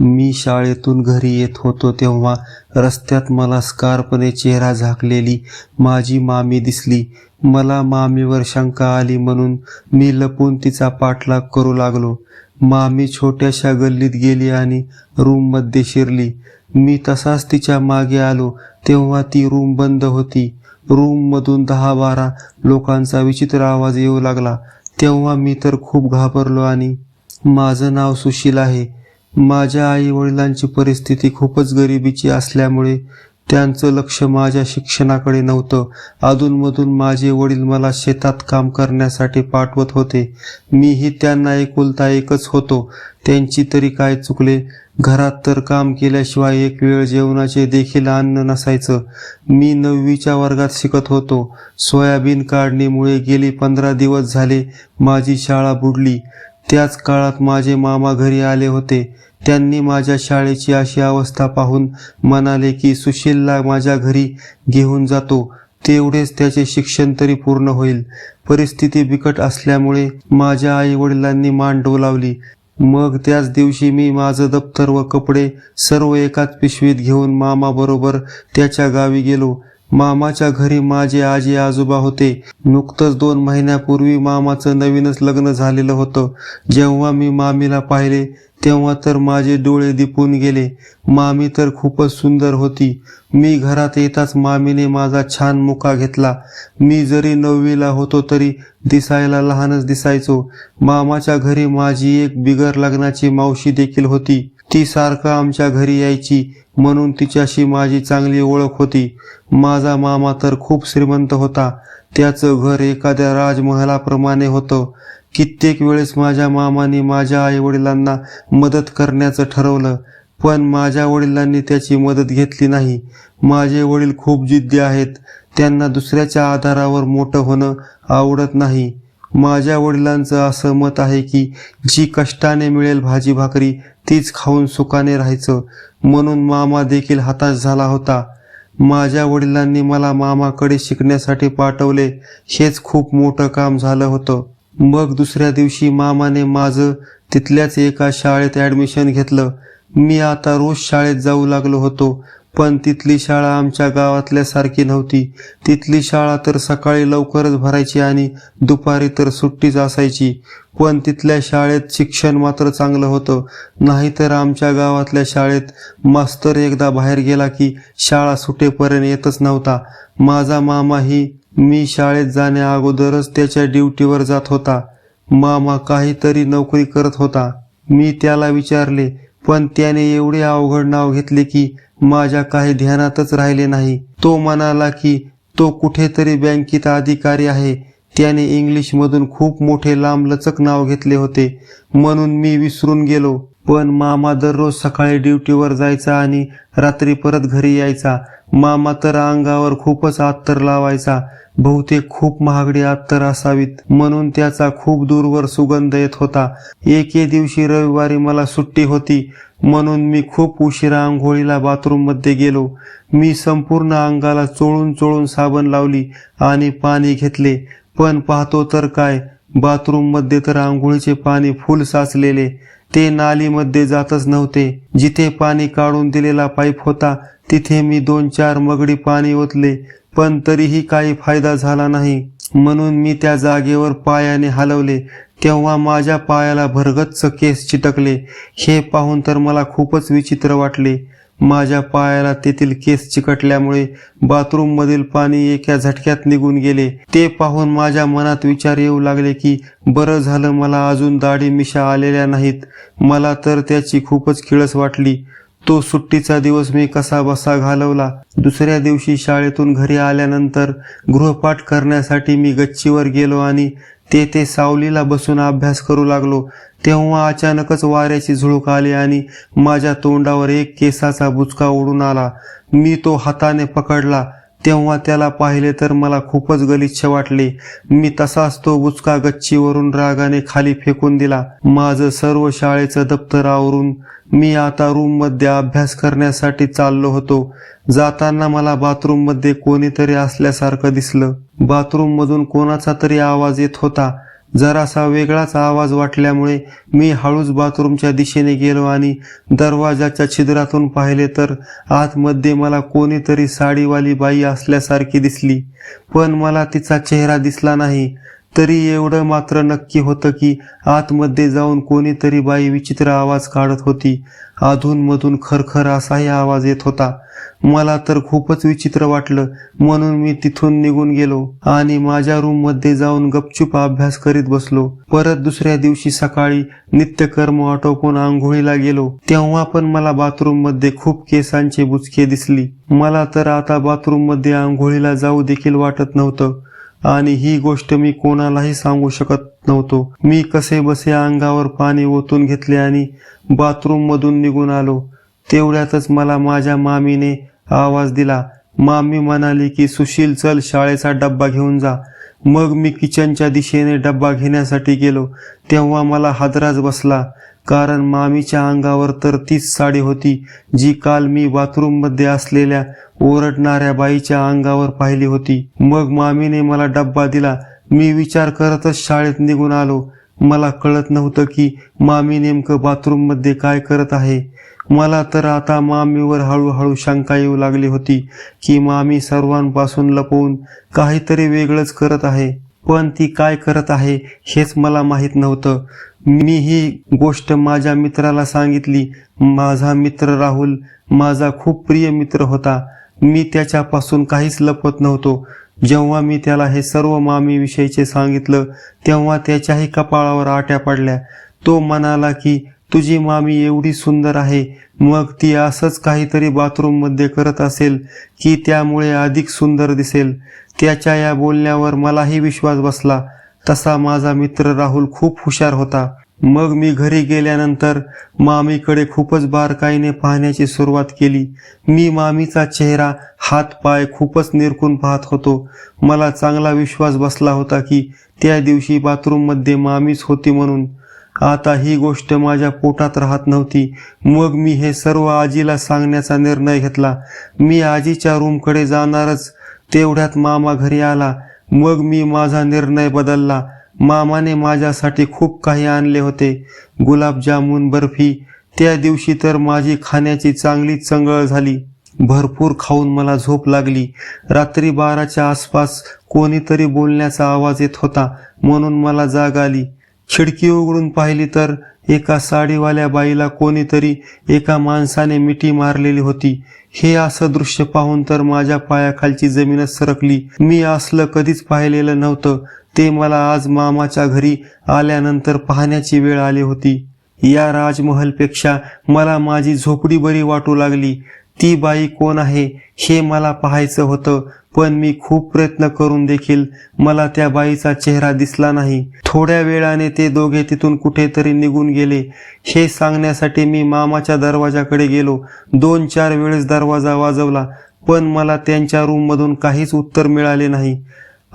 मी शाळेतून घरी येत होतो तेव्हा रस्त्यात मला स्कारपणे चेहरा झाकलेली माझी मामी दिसली. मला मामीवर शंका आली म्हणून मी लपून तिचा पाठलाग करू लागलो. मामी छोट्याशा गल्लीत गेली आणि रूममध्ये शिरली. मी तसाच तिच्यामागे आलो तेव्हा ती रूम बंद होती. रूममधून दहा बारा लोकांचा विचित्र आवाज येऊ लागला. तेव्हा मी तर खूप घाबरलो आणि माझं नाव सुशील आहे. माझ्या आई वडिलांची परिस्थिती खूपच गरिबीची असल्यामुळे त्यांचं लक्ष माझ्या शिक्षणाकडे नव्हतं. अधूनमधून माझे वडील मला शेतात काम करण्यासाठी पाठवत होते. मीही त्यांना एकुलता एकच होतो. त्यांची तरी काय चुकले? घरात तर काम केल्याशिवाय एक वेळ जेवणाचे देखील अन्न नसायचं. मी नववीच्या वर्गात शिकत होतो. सोयाबीन काढणीमुळे गेली पंधरा दिवस झाले माझी शाळा बुडली. त्याच काळात माझे मामा घरी आले होते. त्यांनी माझ्या शाळेची अशी अवस्था पाहून म्हणाले की सुशीलला माझ्या घरी घेऊन जातो. तेवढेच त्याचे शिक्षण तरी पूर्ण होईल. परिस्थिती बिकट असल्यामुळे माझ्या आई वडिलांनी मान डोलावली. मग त्याच दिवशी मी माझं दप्तर व कपडे सर्व एकाच पिशवीत घेऊन मामाबरोबर त्याच्या गावी गेलो. मामाच्या घरी माझे आजी आजोबा होते. नुकतंच दोन महिन्यापूर्वी मामाचं नवीनच लग्न झालेलं होतं. जेव्हा मी मामीला पाहिले तेव्हा तर माझे डोळे दिपून गेले. मामी तर खूपच सुंदर होती. मी घरात येताच मामीने माझा छान मुका घेतला. मी जरी नववीला होतो तरी दिसायला लहानच दिसायचो. मामाच्या घरी माझी एक बिगर लग्नाची मावशी देखील होती. ती सारखं आमच्या घरी यायची म्हणून तिच्याशी माझी चांगली ओळख होती. माझा मामा तर खूप श्रीमंत होता. त्याचं घर एखाद्या राजमहालाप्रमाणे होतं. कित्येक वेळेस माझ्या मामाने माझ्या आई वडिलांना मदत करण्याचं ठरवलं पण माझ्या वडिलांनी त्याची मदत घेतली नाही. माझे वडील खूप जिद्दी आहेत. त्यांना दुसऱ्याच्या आधारावर मोठं होणं आवडत नाही. माझ्या वडिलांचं असं मत आहे की जी कष्टाने मिळेल भाजी भाकरी तीच खाऊन सुखाने राहायचं. म्हणून मामा देखील हताश झाला होता. माझ्या वडिलांनी मला मामाकडे शिकण्यासाठी पाठवले हेच खूप मोठं काम झालं होतं. मग दुसऱ्या दिवशी मामाने माझं तिथल्याच एका शाळेत ॲडमिशन घेतलं. मी आता रोज शाळेत जाऊ लागलो होतो. पण तिथली शाळा आमच्या गावातल्या सारखी नव्हती. तिथली शाळा तर सकाळी लवकरच भरायची आणि दुपारी तर सुट्टीच असायची. पण तिथल्या शाळेत शिक्षण मात्र चांगलं होतं. नाहीतर आमच्या गावातल्या शाळेत मास्तर एकदा बाहेर गेला की शाळा सुटेपर्यंत येतच नव्हता. माझा मामाही मी शाळेत जाण्या अगोदरच त्याच्या ड्युटीवर जात होता. मामा काहीतरी नोकरी करत होता. मी त्याला विचारले पण त्याने एवढे अवघड नाव घेतले की माझ्या काही ध्यानातच राहिले नाही. तो म्हणाला की तो कुठेतरी बँकेत अधिकारी आहे. त्याने इंग्लिशमधून खूप मोठे लांबलचक नाव घेतले होते. म्हणून मी विसरून गेलो. पण मामा दररोज सकाळी ड्युटीवर जायचा आणि रात्री परत घरी यायचा. मामा तर अंगावर खूपच अत्तर लावायचा. बहुतेक खूप महागडी अत्तर असावीत. म्हणून त्याचा खूप दूरवर सुगंध येत होता. एके दिवशी रविवारी मला सुट्टी होती. म्हणून मी खूप उशिरा आंघोळीला बाथरूममध्ये गेलो. मी संपूर्ण अंगाला चोळून चोळून साबण लावली आणि पाणी घेतले. पण पाहतो तर काय बाथरूममध्ये तर आंघोळीचे पाणी फुल साचलेले. ते नालीमध्ये जातच नव्हते. जिथे पाणी काढून दिलेला पाईप होता तिथे मी दोन चार मगडी पाणी ओतले पण तरीही काही फायदा झाला नाही. म्हणून मी त्या जागेवर पायाने हलवले. तेव्हा माझ्या पायाला भरगच्च केस चिटकले. हे पाहून तर मला खूपच विचित्र वाटले. माझ्या पायाला तेथील केस चिकटल्यामुळे बाथरूममधील पाणी एका झटक्यात निघून गेले. ते पाहून माझ्या मनात विचार येऊ लागले की बरं झालं मला अजून दाढी मिशा आलेल्या नाहीत. मला तर त्याची खूपच किळस वाटली. तो सुट्टीचा दिवस मी कसा बसा घालवला. दुसऱ्या दिवशी शाळेतून घरी आल्यानंतर गृहपाठ करण्यासाठी मी गच्चीवर गेलो आणि तेथे सावलीला बसून अभ्यास करू लागलो. तेव्हा अचानकच वाऱ्याची झुळूक आली आणि माझ्या तोंडावर एक केसाचा बुचका उडून आला. मी तो हाताने पकडला. तेव्हा त्याला पाहिले तर मला खूपच गलिच्छ वाटले. मी तसाच तो बुचका गच्चीवरून रागाने खाली फेकून दिला. माझं सर्व शाळेचं दप्तर आवरून मी आता रूममध्ये अभ्यास करण्यासाठी चाललो होतो. जाताना मला बाथरूममध्ये कोणीतरी असल्यासारखं दिसलं. बाथरूम मधून कोणाचा तरी आवाज येत होता. जरासा वेगळाच आवाज वाटल्यामुळे मी हळूच बाथरूमच्या दिशेने गेलो आणि दरवाजाच्या छिद्रातून पाहिले तर आतमध्ये मला कोणीतरी साडीवाली बाई असल्यासारखी दिसली. पण मला तिचा चेहरा दिसला नाही. तरी एवढं मात्र नक्की होतं की आतमध्ये जाऊन कोणीतरी बाई विचित्र आवाज काढत होती. अधूनमधून खरखर असाही आवाज येत होता. मला तर खूपच विचित्र वाटलं. म्हणून मी तिथून निघून गेलो आणि माझ्या रूममध्ये जाऊन गपचूप अभ्यास करीत बसलो. परत दुसऱ्या दिवशी सकाळी नित्यकर्म आटोपून आंघोळीला गेलो. तेव्हा पण मला बाथरूममध्ये खूप केसांचे बुचके दिसली. मला तर आता बाथरूममध्ये आंघोळीला जाऊ देखील वाटत नव्हतं. आणि ही गोष्ट मी कोणालाही सांगू शकत नव्हतो. मी कसे बसे अंगावर पाणी ओतून घेतले आणि बाथरूम मधून निघून आलो. तेवढ्यातच मला माझ्या मामीने आवाज दिला. मामी म्हणाली की सुशील चल शाळेचा डब्बा घेऊन जा. मग मी किचनच्या दिशेने डब्बा घेण्यासाठी गेलो. तेव्हा मला हादराच बसला. कारण मामीच्या अंगावर तर तीच साडी होती जी काल मी बाथरूममध्ये असलेल्या ओरडणाऱ्या बाईच्या अंगावर पाहिली होती. मग मामीने मला डब्बा दिला. मी विचार करतच शाळेत निघून आलो. मला कळत नव्हतं की मामी नेमकं बाथरूममध्ये काय करत आहे. मला तर आता मामीवर हळूहळू शंका येऊ लागली होती की मामी सर्वांपासून लपवून काहीतरी वेगळंच करत आहे. पण ती काय करत आहे हेच मला माहीत नव्हतं. मी ही गोष्ट माझ्या मित्राला सांगितली. माझा मित्र राहुल माझा खूप प्रिय मित्र होता. मी त्याच्यापासून काहीच लपत नव्हतो. जेव्हा मी त्याला हे सर्व मामी विषयीचे सांगितलं तेव्हा त्याच्याही कपाळावर आट्या पडल्या. तो म्हणाला की तुझी मामी एवढी सुंदर आहे. मग ती असंच काहीतरी बाथरूममध्ये करत असेल की त्यामुळे अधिक सुंदर दिसेल. त्याच्या या बोलण्यावर मलाही विश्वास बसला. तसा माझा मित्र राहुल खूप हुशार होता. मग मी घरी गेल्यानंतर मामीकडे खूपच बारकाईने पाहण्याची सुरुवात केली. मी मामीचा चेहरा हात पाय खूपच निरखून पाहत होतो. मला चांगला विश्वास बसला होता की त्या दिवशी बाथरूममध्ये मामीच होती म्हणून. आता ही गोष्ट माझ्या पोटात राहत नव्हती. मग मी हे सर्व आजीला सांगण्याचा निर्णय घेतला. मी आजीच्या रूमकडे जाणारच. तेवढ्यात मामा घरी आला. मग मी माझा निर्णय बदलला. मामाने माझ्यासाठी खूप काही आणले होते. गुलाबजामुन बर्फी. त्या दिवशी तर माझी खाण्याची चांगली चंगळ झाली. भरपूर खाऊन मला झोप लागली. रात्री बाराच्या आसपास कोणीतरी बोलण्याचा आवाज येत होता. म्हणून मला जाग आली. खिडकी उघडून पाहिली तर एका साडीवाल्या बाईला कोणीतरी एका माणसाने मिठी मारलेली होती. हे असं दृश्य पाहून तर माझ्या पायाखालची जमीनच सरकली. मी असलं कधीच पाहिलेलं नव्हतं. ते मला आज मामाच्या घरी आल्यानंतर पाहण्याची वेळ आली होती. या राजमहलपेक्षा मला माझी झोपडी बरी वाटू लागली. ती बाई कोण आहे हे मला पाहायचं होतं पण मी खूप प्रयत्न करून देखील मला त्या बाईचा चेहरा दिसला नाही. थोड्या वेळाने ते दोघे तिथून कुठेतरी निघून गेले. हे सांगण्यासाठी मी मामाच्या दरवाजाकडे गेलो. दोन चार वेळेस दरवाजा वाजवला पण मला त्यांच्या रूममधून काहीच उत्तर मिळाले नाही.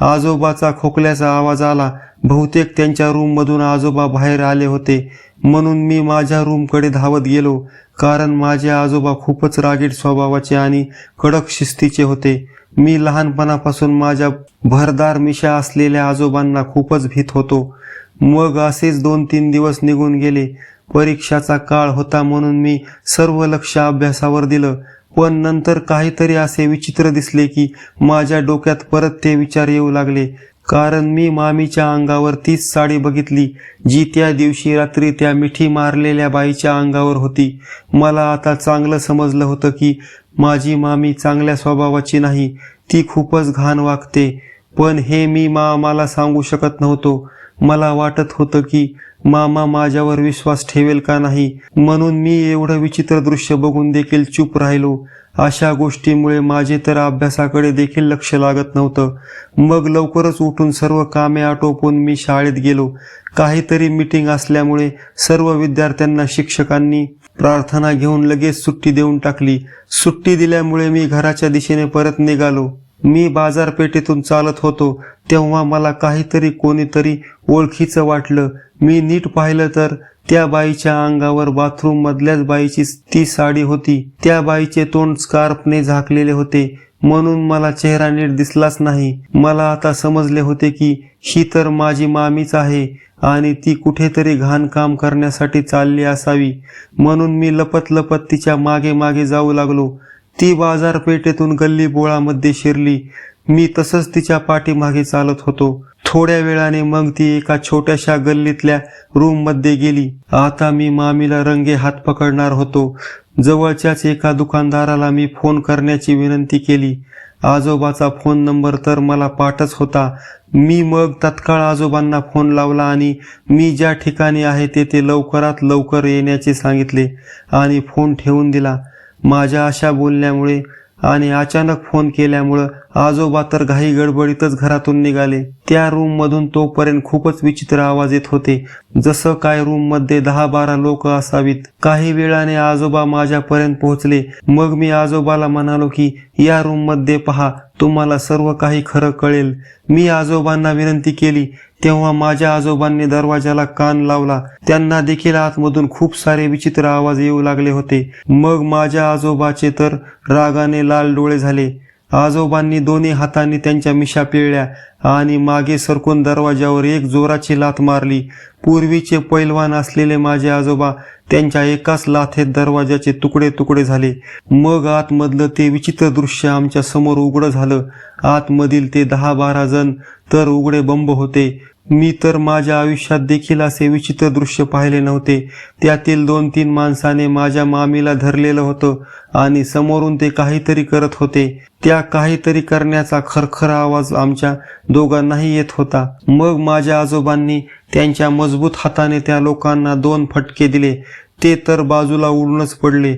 आजोबाचा खोकल्याचा आवाज आला. बहुतेक त्यांच्या रूममधून आजोबा बाहेर आले होते. म्हणून मी माझ्या रूमकडे धावत गेलो. कारण माझे आजोबा खूपच रागीट स्वभावाचे आणि कडक शिस्तीचे होते. मी लहानपणापासून माझ्या भरदार मिशा असलेल्या आजोबांना खूपच भीत होतो. मग असेच दोन तीन दिवस निघून गेले. परीक्षाचा काळ होता म्हणून मी सर्व लक्ष अभ्यासावर दिलं. पण नंतर काहीतरी असे विचित्र दिसले की माझ्या डोक्यात परत ते विचार येऊ लागले. कारण मी मामीच्या अंगावर तीच साडी बघितली जी त्या दिवशी रात्री त्या मिठी मारलेल्या बाईच्या अंगावर होती. मला आता चांगलं समजलं होतं की माझी मामी चांगल्या स्वभावाची नाही ती खूपच घाण वागते. पण हे मी मामाला सांगू शकत नव्हतो. मला वाटत होतं की मामा माझ्यावर विश्वास ठेवेल का नाही? म्हणून मी एवढं विचित्र दृश्य बघून देखील चूप राहिलो. अशा गोष्टीमुळे माझे तर अभ्यासाकडे देखील लक्ष लागत नव्हतं. मग लवकरच उठून सर्व कामे आटोपून मी शाळेत गेलो. काहीतरी मीटिंग असल्यामुळे सर्व विद्यार्थ्यांना शिक्षकांनी प्रार्थना घेऊन लगेच सुट्टी देऊन टाकली. सुट्टी दिल्यामुळे मी घराच्या दिशेने परत निघालो. मी बाजारपेठेतून चालत होतो तेव्हा मला काहीतरी कोणीतरी ओळखीचं वाटलं. मी नीट पाहिलं तर त्या बाईच्या अंगावर बाथरूम मधल्याच बाईची ती साडी होती. त्या बाईचे तोंड स्कार्फने झाकलेले होते. म्हणून मला चेहरा नीट दिसलाच नाही. मला आता समजले होते की ही तर माझी मामीच आहे आणि ती कुठेतरी घाण काम करण्यासाठी चालली असावी. म्हणून मी लपत लपत तिच्यामागे मागे जाऊ लागलो. ती बाजारपेठेतून गल्ली बोळामध्ये शिरली. मी तसंच तिच्या पाठीमागे चालत होतो. थोड्या वेळाने मग ती एका छोट्याशा गल्लीतल्या रूममध्ये गेली. आता मी मामीला रंगे हात पकडणार होतो. जवळच्याच एका दुकानदाराला मी फोन करण्याची विनंती केली. आजोबाचा फोन नंबर तर मला पाठच होता. मी मग तत्काळ आजोबांना फोन लावला आणि मी ज्या ठिकाणी आहे तेथे लवकरात लवकर येण्याचे सांगितले आणि फोन ठेवून दिला. माझ्या अशा बोलण्यामुळे आणि अचानक फोन केल्यामुळं आजोबा तर घाई गडबडीतच घरातून निघाले. त्या रूम मधून तोपर्यंत खूपच विचित्र आवाज येत होते. जसं काय रूममध्ये दहा बारा लोक असावीत. काही वेळाने आजोबा माझ्यापर्यंत पोहोचले. मग मी आजोबाला म्हणालो की या रूममध्ये पहा तुम्हाला सर्व काही खरं कळेल. मी आजोबांना विनंती केली तेव्हा माझ्या आजोबांनी दरवाजाला कान लावला. त्यांना देखील आतमधून खूप सारे विचित्र आवाज येऊ लागले होते. मग माझ्या आजोबाचे तर रागाने लाल डोळे झाले. आजोबांनी दोन्ही हातांनी त्यांच्या मिशा पिळल्या आणि मागे सरकून दरवाजावर एक जोराची लाथ मारली. पूर्वीचे पैलवान असलेले माझे आजोबा त्यांच्या एकाच लाथेत दरवाजाचे तुकडे तुकडे झाले. मग आतमधलं ते विचित्र दृश्य आमच्यासमोर उघडं झालं. आतमधील ते दहा बारा जण तर उघडे बंब होते. मी तर माझ्या आयुष्यात देखील असे विचित्र दृश्य पाहिले नव्हते. त्यातील दोन तीन माणसाने माझ्या मामीला धरलेलं होतं आणि समोरून ते काहीतरी करत होते. त्या काहीतरी करण्याचा खरखरा आवाज आमच्या दोघांनाही येत होता. मग माझ्या आजोबांनी त्यांच्या मजबूत हाताने त्या लोकांना दोन फटके दिले. ते तर बाजूला उडूनच पडले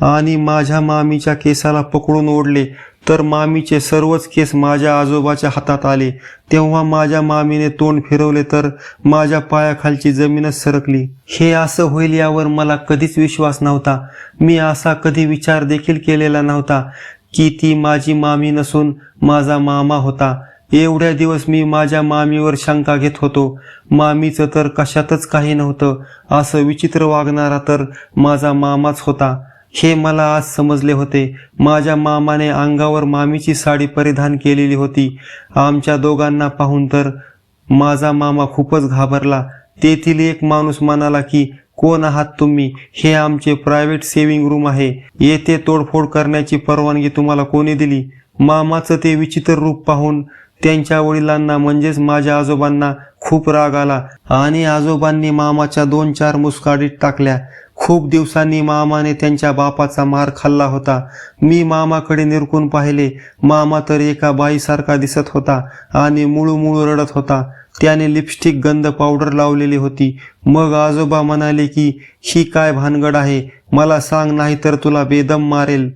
आणि माझ्या मामीच्या केसाला पकडून ओढले. तर मामीचे सर्वच केस माझ्या आजोबाच्या हातात आले. तेव्हा माझ्या मामीने तोंड फिरवले तर माझ्या पायाखालची जमीनच सरकली. हे असं होईल यावर मला कधीच विश्वास नव्हता. मी असा कधी विचार देखील केलेला नव्हता की ती माझी मामी नसून माझा मामा होता. एवढ्या दिवस मी माझ्या मामीवर शंका घेत होतो. मामीचं तर कशातच काही नव्हतं. असं विचित्र वागणारा तर माझा मामाच होता. हे मला आज समजले होते. माझ्या मामाने अंगावर मामीची साडी परिधान केलेली होती. आमच्या दोघांना पाहून तर माझा मामा खूपच घाबरला. तेथील एक माणूस म्हणाला की कोण आहात तुम्ही? हे आमचे प्रायव्हेट सेव्हिंग रूम आहे. येथे तोडफोड करण्याची परवानगी तुम्हाला कोणी दिली? मामाचं ते विचित्र रूप पाहून त्यांच्या वडिलांना म्हणजेच माझ्या आजोबांना खूप राग आला. आणि आजोबांनी मामाच्या दोन चार मुसकाडीत टाकल्या. खूप दिवसांनी मामाने त्यांच्या बापाचा मार खाल्ला होता. मी मामाकडे निरकून पाहिले. मामा तर एका बाईसारखा दिसत होता आणि मुळू मुळू रडत होता. त्याने लिपस्टिक गंध पावडर लावलेली होती. मग आजोबा म्हणाले की ही काय भानगड आहे? मला सांग नाही तर तुला बेदम मारेल.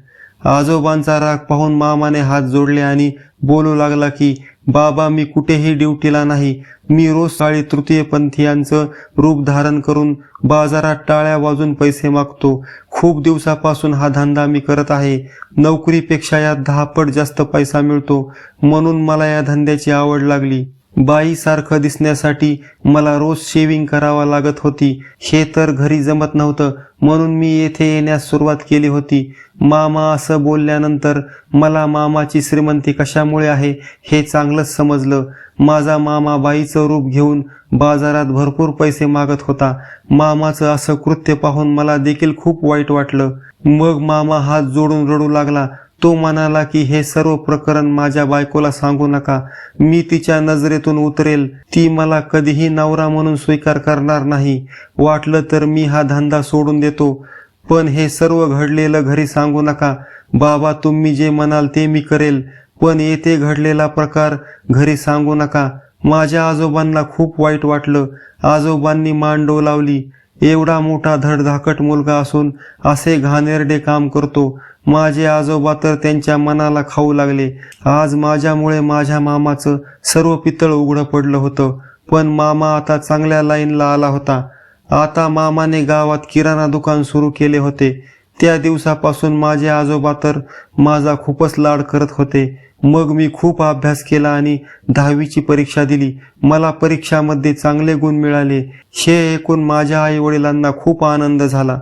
आजोबांचा राग पाहून मामाने हात जोडले आणि बोलू लागला की बाबा मी कुठेही ड्युटीला नाही. मी रोज साळी तृतीयपंथीयांचं रूप धारण करून बाजारात टाळ्या वाजून पैसे मागतो. खूप दिवसापासून हा धंदा मी करत आहे. नोकरीपेक्षा यात दहापट जास्त पैसा मिळतो. म्हणून मला या धंद्याची आवड लागली. बाईसारखं दिसण्यासाठी मला रोज शेविंग करावा लागत होती. हे तर घरी जमत नव्हतं. म्हणून मी येथे येण्यास सुरुवात केली होती. मामा असं बोलल्यानंतर मला मामाची श्रीमंती कशामुळे आहे हे चांगलंच समजलं. माझा मामा बाईचं रूप घेऊन बाजारात भरपूर पैसे मागत होता. मामाचं असं कृत्य पाहून मला देखील खूप वाईट वाटलं. मग मामा हात जोडून रडू लागला. तो म्हणाला की हे सर्व प्रकरण माझ्या बायकोला सांगू नका. मी तिच्या नजरेतून उतरेल. ती मला कधीही नवरा म्हणून स्वीकार करणार नाही. वाटलं तर मी हा धंदा सोडून देतो. पण हे सर्व घडलेलं घरी सांगू नका. बाबा तुम्ही जे म्हणाल ते मी करेल. पण येथे घडलेला प्रकार घरी सांगू नका. माझ्या आजोबांना खूप वाईट वाटलं. आजोबांनी मान डोलावली एवढा मोठा धडधाकट मुलगा असून असे घाणेरडे काम करतो. माझे आजोबा तर त्यांच्या मनाला खाऊ लागले. आज माझ्यामुळे माझ्या मामाचं सर्व पितळ उघडं पडलं होतं. पण मामा आता चांगल्या लाईनला आला होता. आता मामाने गावात किराणा दुकान सुरू केले होते. त्या दिवसापासून माझे आजोबा तर माझा खूपच लाड करत होते. मग मी खूप अभ्यास केला आणि दहावीची परीक्षा दिली. मला परीक्षामध्ये चांगले गुण मिळाले. हे ऐकून माझ्या आई वडिलांना खूप आनंद झाला.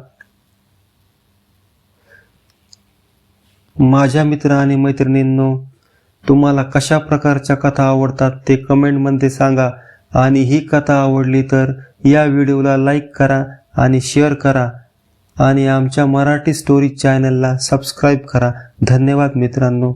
माझ्या मित्र आणि मैत्रिणींनो तुम्हाला कशा प्रकारच्या कथा आवडतात ते कमेंटमध्ये सांगा. आणि ही कथा आवडली तर या व्हिडिओला लाईक करा आणि शेअर करा. आणि आमच्या मराठी स्टोरी चॅनलला सबस्क्राईब करा. धन्यवाद मित्रांनो.